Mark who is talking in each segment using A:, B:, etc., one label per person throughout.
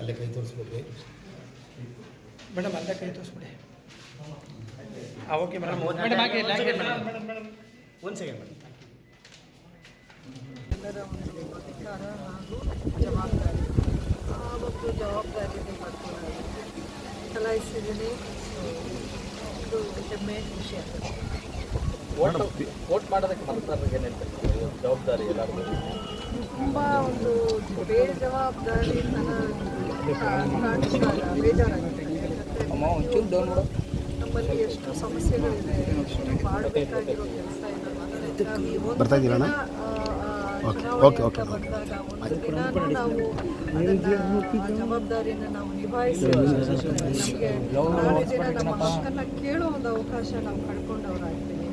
A: ಅಲ್ಲೇ ಕೈ ತೋರಿಸ್ಬಿಡ್ರಿ.
B: ಮೇಡಮ್ ಅಲ್ಲೇ ಕೈ ತೋರಿಸ್ಬಿಡಿ. ಓಕೆ ಮೇಡಮ್ ಹಾಗೆ
A: ಒಂದು ಸೆಕೆಂಡ್ ಮೇಡಮ್
C: ಎಲ್ಲರ ಒಂದು ಅಧಿಕಾರ ಹಾಗೂ ಜವಾಬ್ದಾರಿ ಆ ಒಂದು ಜವಾಬ್ದಾರಿಯನ್ನು ಮಾಡ್ಕೊಂಡು ಚಲಾಯಿಸಿದ್ದೀನಿ ಇದು ಹೆಮ್ಮೆ ವಿಷಯ
D: ವೋಟ್ ಮಾಡೋದಕ್ಕೆ ಮತದಾರರಿಗೆ ಜವಾಬ್ದಾರಿ ಎಲ್ಲ
C: ತುಂಬ ಒಂದು ಬೇಜವಾಬ್ದಾರಿತನ
D: ಅಮ್ಮ ಒಂಚೂರು ಡೌನ್ ಮಾಡು.
C: ನಮ್ಮಲ್ಲಿ ಎಷ್ಟು ಸಮಸ್ಯೆಗಳಿದೆ ಎಷ್ಟು ಮಾಡಬೇಕಾಗಿರೋ ಕೆಲಸ ಇದೆ ನಾವು ಈ ಒಂದು
A: ಬರ್ತಾ ಇದ್ದೀರಾ ಅಣ್ಣ?
C: ದಿನ, ಆ, ಆ,
A: ಓಕೆ, ಓಕೆ, ಓಕೆ,
C: ಜವಾಬ್ದಾರಿಯನ್ನು ಬಂದಾಗ ಒಂದು ದಿನಾನೂ ನಾವು ನಾವು ನಿಭಾಯಿಸಿ ನಮ್ಮ ಹಕ್ಕನ್ನ ಕೇಳೋ ಒಂದು ಅವಕಾಶ ನಾವು ಕಳ್ಕೊಂಡವರಾಗ್ತೀವಿ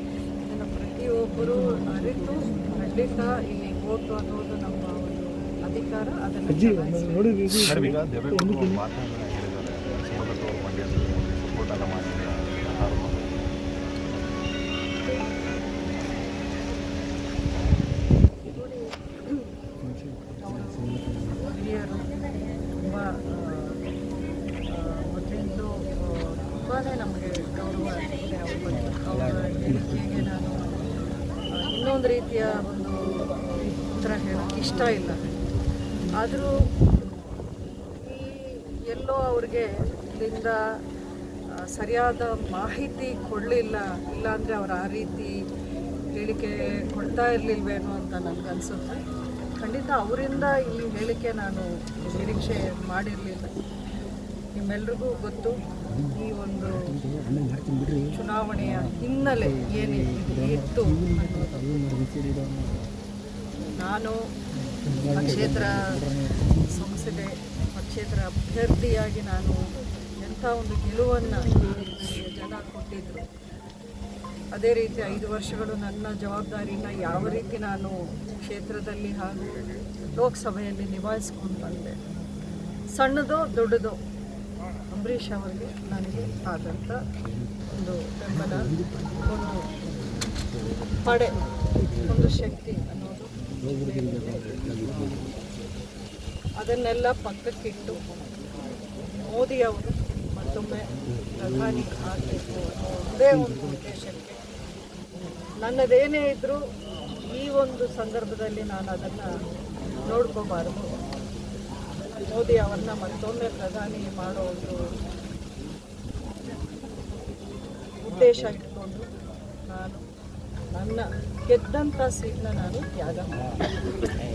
C: ಇದನ್ನು ಪ್ರತಿಯೊಬ್ಬರು ಅರಿತು ಖಂಡಿತ ಇಲ್ಲಿ ಓಟು ಅನ್ನೋದು ನಮ್ಮ ಅದನ್ನು ಇನ್ನೊಂದು ರೀತಿಯ ಒಂದು ಉತ್ತರ ಹೇಳೋಕ್ಕೆ ಇಷ್ಟ ಇಲ್ಲ. ಆದರೂ ಈ ಎಲ್ಲೋ ಅವ್ರಿಗೆ ಇಲ್ಲಿಂದ ಸರಿಯಾದ ಮಾಹಿತಿ ಕೊಡಲಿಲ್ಲ, ಇಲ್ಲಾಂದರೆ ಅವರು ಆ ರೀತಿ ಹೇಳಿಕೆ ಕೊಡ್ತಾ ಇರಲಿಲ್ವೇನೋ ಅಂತ ನನಗನ್ಸುತ್ತೆ ಖಂಡಿತ ಅವರಿಂದ ಈ ಹೇಳಿಕೆ ನಾನು ನಿರೀಕ್ಷೆ ಮಾಡಿರಲಿಲ್ಲ ನಿಮ್ಮೆಲ್ರಿಗೂ ಗೊತ್ತು, ಈ ಒಂದು ಚುನಾವಣೆಯ ಹಿನ್ನೆಲೆ ಅನ್ನೋದು. ನಾನು ಪಕ್ಷೇತರ ಸಂಸದೆ ಪಕ್ಷೇತರ ಅಭ್ಯರ್ಥಿಯಾಗಿ ನಾನು ಎಂಥ ಒಂದು ಗೆಲುವನ್ನು ಜನ ಕೊಟ್ಟಿದ್ದರು ಅದೇ ರೀತಿ ಐದು ವರ್ಷಗಳು ನನ್ನ ಜವಾಬ್ದಾರಿನ ಯಾವ ರೀತಿ ನಾನು ಕ್ಷೇತ್ರದಲ್ಲಿ ಹಾಗೂ ಲೋಕಸಭೆಯಲ್ಲಿ ನಿಭಾಯಿಸ್ಕೊಂಡು ಬಂದೆ. ಸಣ್ಣದೋ ದೊಡ್ಡದೋ ಅಂಬರೀಷ್ ಅವರಿಗೆ ನನಗೆ ಆದಂಥ ಒಂದು ಬೆಂಬಲ, ಒಂದು ಪಡೆ ಒಂದು ಶಕ್ತಿ ಅನ್ನೋದು ಅದನ್ನೆಲ್ಲ ಪಕ್ಕಕ್ಕಿಟ್ಟು ಮೋದಿ ಅವರು ಮತ್ತೊಮ್ಮೆ ಪ್ರಧಾನಿ ಆಗಬೇಕು ಅನ್ನೋ ಒಂದೇ ಒಂದು ಉದ್ದೇಶಕ್ಕೆ. ನನ್ನದೇನೇ ಇದ್ದರೂ ಈ ಒಂದು ಸಂದರ್ಭದಲ್ಲಿ ನಾನು ಅದನ್ನು ನೋಡ್ಕೋಬಾರ್ದು. ಮೋದಿ ಅವರನ್ನ ಮತ್ತೊಮ್ಮೆ ಪ್ರಧಾನಿ ಮಾಡೋ ಒಂದು ಉದ್ದೇಶ ಇಟ್ಕೊಂಡು ನಾನು ನನ್ನ ಗೆದ್ದಂಥ ಸೀಟ್ನ ನಾನು ತ್ಯಾಗ ಮಾಡ್ತೀನಿ.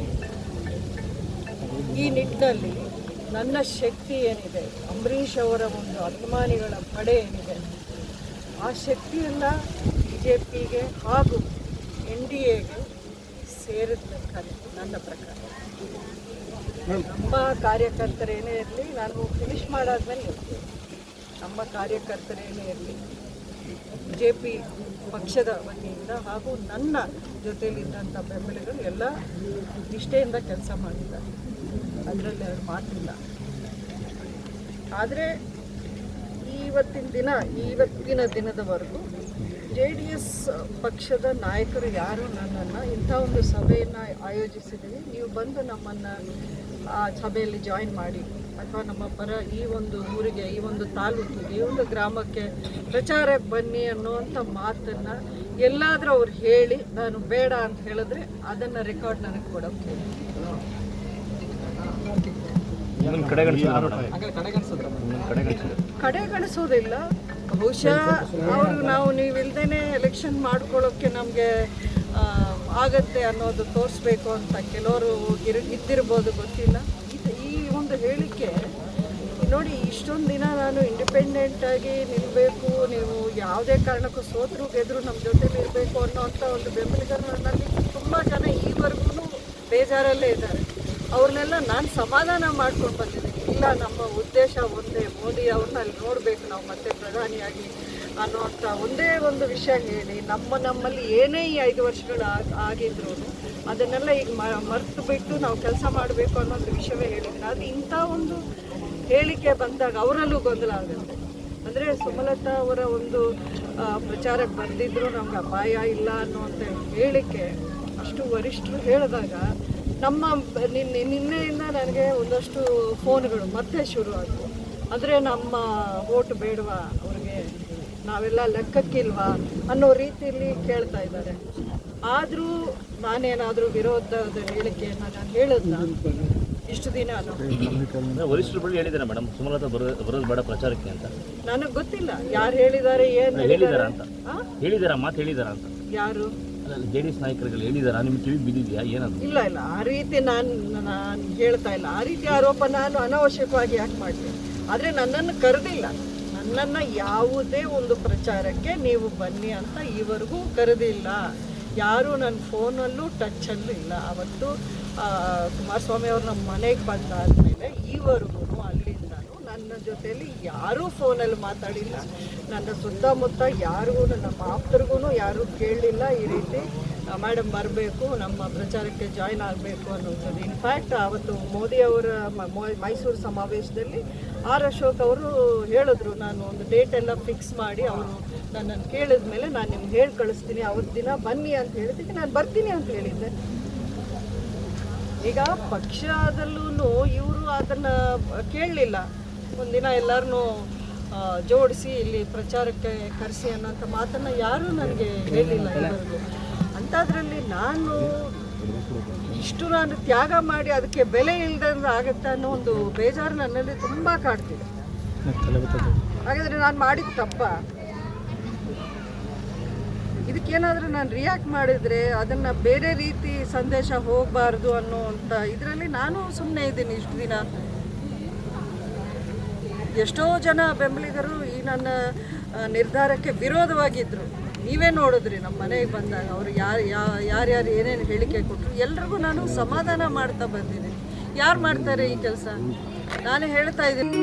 C: ಈ ನಿಟ್ಟಿನಲ್ಲಿ ನನ್ನ ಶಕ್ತಿ ಏನಿದೆ, ಅಂಬರೀಷ್ ಅವರ ಒಂದು ಅಭಿಮಾನಿಗಳ ಪಡೆ ಏನಿದೆ, ಆ ಶಕ್ತಿಯನ್ನು ಬಿ ಜೆ ಪಿಗೆ ಹಾಗೂ ಎನ್ ಡಿ ಎಗೆ ಸೇರಿರ್ಬೇಕಾದ್ರೆ ನನ್ನ ಪ್ರಕಾರ. ನಮ್ಮ ಕಾರ್ಯಕರ್ತರೇನೇ ಇರಲಿ, ನಾನು ಫಿನಿಶ್ ಮಾಡಾದ್ಮೇಲೆ ಹೇಳ್ತೀನಿ. ನಮ್ಮ ಕಾರ್ಯಕರ್ತರೇನೇ ಇರಲಿ ಜೆ ಪಿ ಪಕ್ಷದ ವತಿಯಿಂದ ಹಾಗೂ ನನ್ನ ಜೊತೆಯಲ್ಲಿದ್ದಂಥ ಬೆಂಬಲಿಗರು ಎಲ್ಲ ನಿಷ್ಠೆಯಿಂದ ಕೆಲಸ ಮಾಡಿದ್ದಾರೆ. ಅದರಲ್ಲಿ ಅವರು ಮಾತಿಲ್ಲ. ಆದರೆ ಇವತ್ತಿನ ದಿನ ಇವತ್ತಿನ ದಿನದವರೆಗೂ ಜೆ ಡಿ ಎಸ್ ಪಕ್ಷದ ನಾಯಕರು ಯಾರು ನನ್ನನ್ನು ಇಂಥ ಒಂದು ಸಭೆಯನ್ನು ಆಯೋಜಿಸಿದ್ದೀವಿ. ನೀವು ಬಂದು ನಮ್ಮನ್ನು ಆ ಸಭೆಯಲ್ಲಿ ಜಾಯಿನ್ ಮಾಡಿ. ಅಥವಾ ನಮ್ಮ ಪರ ಈ ಒಂದು ಊರಿಗೆ ಈ ಒಂದು ತಾಲೂಕಿಗೆ ಈ ಒಂದು ಗ್ರಾಮಕ್ಕೆ ಪ್ರಚಾರಕ್ಕೆ ಬನ್ನಿ ಅನ್ನುವಂಥ ಮಾತನ್ನು ಎಲ್ಲಾದರೂ ಅವ್ರು ಹೇಳಿ ನಾನು ಬೇಡ ಅಂತ ಹೇಳಿದ್ರೆ ಅದನ್ನು ರೆಕಾರ್ಡ್ ನನಗೆ ಕೊಡೋಕ್ಕೆ ಕಡೆಗಣಿಸೋದಿಲ್ಲ ಬಹುಶಃ ಅವರು ನಾವು ನೀವಿಲ್ದೇನೆ ಎಲೆಕ್ಷನ್ ಮಾಡ್ಕೊಳ್ಳೋಕ್ಕೆ ನಮಗೆ ಆಗತ್ತೆ ಅನ್ನೋದು ತೋರಿಸ್ಬೇಕು ಅಂತ ಕೆಲವರು ಇರ್ ಇದ್ದಿರ್ಬೋದು ಗೊತ್ತಿಲ್ಲ. ಒಂದು ಹೇಳಿಕೆ ನೋಡಿ, ಇಷ್ಟೊಂದು ದಿನ ನಾನು ಇಂಡಿಪೆಂಡೆಂಟಾಗಿ ನಿಲ್ಲಬೇಕು ನೀವು ಯಾವುದೇ ಕಾರಣಕ್ಕೂ ಸೋತರು ಗೆದ್ರು ನಮ್ಮ ಜೊತೆಲಿ ಇರಬೇಕು ಅನ್ನೋವಂಥ ಒಂದು ಬೆಂಬಲಿಗರು ನನ್ನಲ್ಲಿ ತುಂಬ ಜನ ಈವರೆಗೂ ಬೇಜಾರಲ್ಲೇ ಇದ್ದಾರೆ. ಅವ್ರನ್ನೆಲ್ಲ ನಾನು ಸಮಾಧಾನ ಮಾಡ್ಕೊಂಡು ಬಂದಿದ್ದೀನಿ. ಇಲ್ಲ, ನಮ್ಮ ಉದ್ದೇಶ ಒಂದೇ, ಮೋದಿ ಅವ್ರನ್ನ ಅಲ್ಲಿ ನೋಡಬೇಕು ನಾವು ಮತ್ತೆ ಪ್ರಧಾನಿಯಾಗಿ ಅನ್ನುವಂಥ ಒಂದೇ ಒಂದು ವಿಷಯ ಹೇಳಿ, ನಮ್ಮ ನಮ್ಮಲ್ಲಿ ಏನೇ ಈ ಐದು ವರ್ಷಗಳು ಆಗ್- ಆಗಿದ್ರು ಅದನ್ನೆಲ್ಲ ಈಗ ಮರೆತು ಬಿಟ್ಟು ನಾವು ಕೆಲಸ ಮಾಡಬೇಕು ಅನ್ನೋದು ವಿಷಯವೇ ಹೇಳಿದ್ರೆ ಅದು ಇಂಥ ಒಂದು ಹೇಳಿಕೆ ಬಂದಾಗ ಅವರಲ್ಲೂ ಗೊಂದಲ ಆಗುತ್ತೆ. ಅಂದರೆ ಸುಮಲತಾ ಅವರ ಒಂದು ಪ್ರಚಾರಕ್ಕೆ ಬಂದಿದ್ದರೂ ನಮ್ಗೆ ಅಪಾಯ ಇಲ್ಲ ಅನ್ನುವಂಥ ಹೇಳಿಕೆ ಅಷ್ಟು ವರಿಷ್ಠರು ಹೇಳಿದಾಗ ನಮ್ಮ, ನಿನ್ನೆ, ನಿನ್ನೆಯಿಂದ ನನಗೆ ಒಂದಷ್ಟು ಫೋನ್ಗಳು ಮತ್ತೆ ಶುರು ಆದವು ಅಂದರೆ ನಮ್ಮ ಓಟ್ ಬೇಡವಾ ಅವ್ರಿಗೆ? ನಾವೆಲ್ಲ ಲೆಕ್ಕಕ್ಕಿಲ್ವಾ ಅನ್ನೋ ರೀತಿಯಲ್ಲಿ ಕೇಳ್ತಾ ಇದ್ದಾರೆ. ಆದರೂ ನಾನೇನಾದರೂ ವಿರೋಧದ ಹೇಳಿಕೆಯನ್ನು ನಾನು ಹೇಳಿದ್ನ? ಇಷ್ಟು ದಿನ
E: ವರಿಷ್ಠರು ಬಳಿ ಹೇಳಿದ್ದಾರೆ ಮೇಡಮ್ ಸುಮಲತಾ ಬರೋದು ಬೇಡ ಪ್ರಚಾರಕ್ಕೆ ಅಂತ.
C: ನನಗೆ ಗೊತ್ತಿಲ್ಲ. ಯಾರು ಹೇಳಿದ್ದಾರೆ ಏನು
E: ಹೇಳಿದಾರ? ಅಂತ? ಹೇಳಿದಾರ ಮಾತು ಹೇಳಿದಾರ ಅಂತ?
C: ಯಾರು?
E: ಜೆ ಡಿ ಎಸ್ ನಾಯಕರುಗಳು ಹೇಳಿದಾರ? ನಿಮ್ಗೆ ಕಿವಿ ಬಿದ್ದಿದ್ಯಾ? ಏನದು?
C: ಇಲ್ಲ ಇಲ್ಲ. ಆ ರೀತಿ ನಾನು ನಾನು ಹೇಳ್ತಾ ಇಲ್ಲ. ಆ ರೀತಿ ಆರೋಪ ನಾನು ಅನವಶ್ಯಕವಾಗಿ ಯಾಕೆ ಮಾಡಿದೆ? ಆದರೆ ನನ್ನನ್ನು ಕರೆದಿಲ್ಲ. ನನ್ನನ್ನು ಯಾವುದೇ ಒಂದು ಪ್ರಚಾರಕ್ಕೆ ನೀವು ಬನ್ನಿ ಅಂತ ಈವರೆಗೂ ಕರೆದಿಲ್ಲ. ಯಾರೂ ನನ್ನ ಫೋನಲ್ಲೂ ಟಚ್ಚಲ್ಲೂ ಇಲ್ಲ. ಅವತ್ತು ಕುಮಾರಸ್ವಾಮಿ ಅವರು ನಮ್ಮ ಮನೆಗೆ ಬಂದಾದಮೇಲೆ ಈವರೆಗೂ ಅಲ್ಲಿಂದ ನನ್ನ ಜೊತೆಯಲ್ಲಿ ಯಾರೂ ಫೋನಲ್ಲಿ ಮಾತಾಡಿಲ್ಲ. ನನ್ನ ಸುತ್ತಮುತ್ತ ಯಾರಿಗೂ ನಮ್ಮ ಆಪ್ತರಿಗೂ ಯಾರೂ ಕೇಳಲಿಲ್ಲ ಈ ರೀತಿ ಮೇಡಮ್ ಬರಬೇಕು, ನಮ್ಮ ಪ್ರಚಾರಕ್ಕೆ ಜಾಯ್ನ್ ಆಗಬೇಕು ಅನ್ನೋದು ಇನ್ಫ್ಯಾಕ್ಟ್ ಅವತ್ತು ಮೋದಿ ಅವರ ಮೈಸೂರು ಸಮಾವೇಶದಲ್ಲಿ ಆರ್ ಅಶೋಕ್ ಅವರು ಹೇಳಿದ್ರು. ನಾನು ಒಂದು ಡೇಟ್ ಎಲ್ಲ ಫಿಕ್ಸ್ ಮಾಡಿ ಅವರು ನನ್ನನ್ನು ಕೇಳಿದ ಮೇಲೆ ನಾನು ನಿಮ್ಗೆ ಹೇಳಿ ಕಳಿಸ್ತೀನಿ. ಅವತ್ತು ದಿನ ಬನ್ನಿ ಅಂತ ಹೇಳಿದ್ದಕ್ಕೆ ನಾನು ಬರ್ತೀನಿ ಅಂತ ಹೇಳಿದ್ದೆ. ಈಗ ಪಕ್ಷದಲ್ಲೂ ಇವರು ಅದನ್ನು ಕೇಳಲಿಲ್ಲ. ಒಂದಿನ ಎಲ್ಲರನ್ನೂ ಜೋಡಿಸಿ ಇಲ್ಲಿ ಪ್ರಚಾರಕ್ಕೆ ಕರೆಸಿ ಅನ್ನೋಂಥ ಮಾತನ್ನು ಯಾರೂ ನನಗೆ ಹೇಳಿಲ್ಲ ಎಲ್ಲರಿಗೂ ಅಂಥದ್ರಲ್ಲಿ ನಾನು ಇಷ್ಟು ನಾನು ತ್ಯಾಗ ಮಾಡಿ ಅದಕ್ಕೆ ಬೆಲೆ ಇಲ್ಲದಂಗೆ ಆಗುತ್ತೆ ಅನ್ನೋ ಒಂದು ಬೇಜಾರು ನನ್ನಲ್ಲಿ ತುಂಬ ಕಾಡ್ತಿದೆ. ಹಾಗಾದರೆ ನಾನು ಮಾಡಿದ ತಪ್ಪ? ಇದಕ್ಕೇನಾದರೂ ನಾನು ರಿಯಾಕ್ಟ್ ಮಾಡಿದರೆ ಅದನ್ನು ಬೇರೆ ರೀತಿ ಸಂದೇಶ ಹೋಗಬಾರ್ದು ಅನ್ನೋವಂಥ ಇದರಲ್ಲಿ ನಾನು ಸುಮ್ಮನೆ ಇದ್ದೀನಿ ಇಷ್ಟು ದಿನ. ಎಷ್ಟೋ ಜನ ಬೆಂಬಲಿಗರು ಈ ನನ್ನ ನಿರ್ಧಾರಕ್ಕೆ ವಿರೋಧವಾಗಿದ್ದರು ನೀವೇ ನೋಡಿದ್ರಿ ನಮ್ಮ ಮನೆಗೆ ಬಂದಾಗ ಅವರು ಯಾರು, ಯಾ, ಯಾರ್ಯಾರು ಏನೇನು ಹೇಳಿಕೆ ಕೊಟ್ಟರು ಎಲ್ರಿಗೂ ನಾನು ಸಮಾಧಾನ ಮಾಡ್ತಾ ಬಂದಿದ್ದೀನಿ ಯಾರು ಮಾಡ್ತಾರೆ ಈ ಕೆಲಸ? ನಾನು ಹೇಳ್ತಾ ಇದ್ದೀನಿ.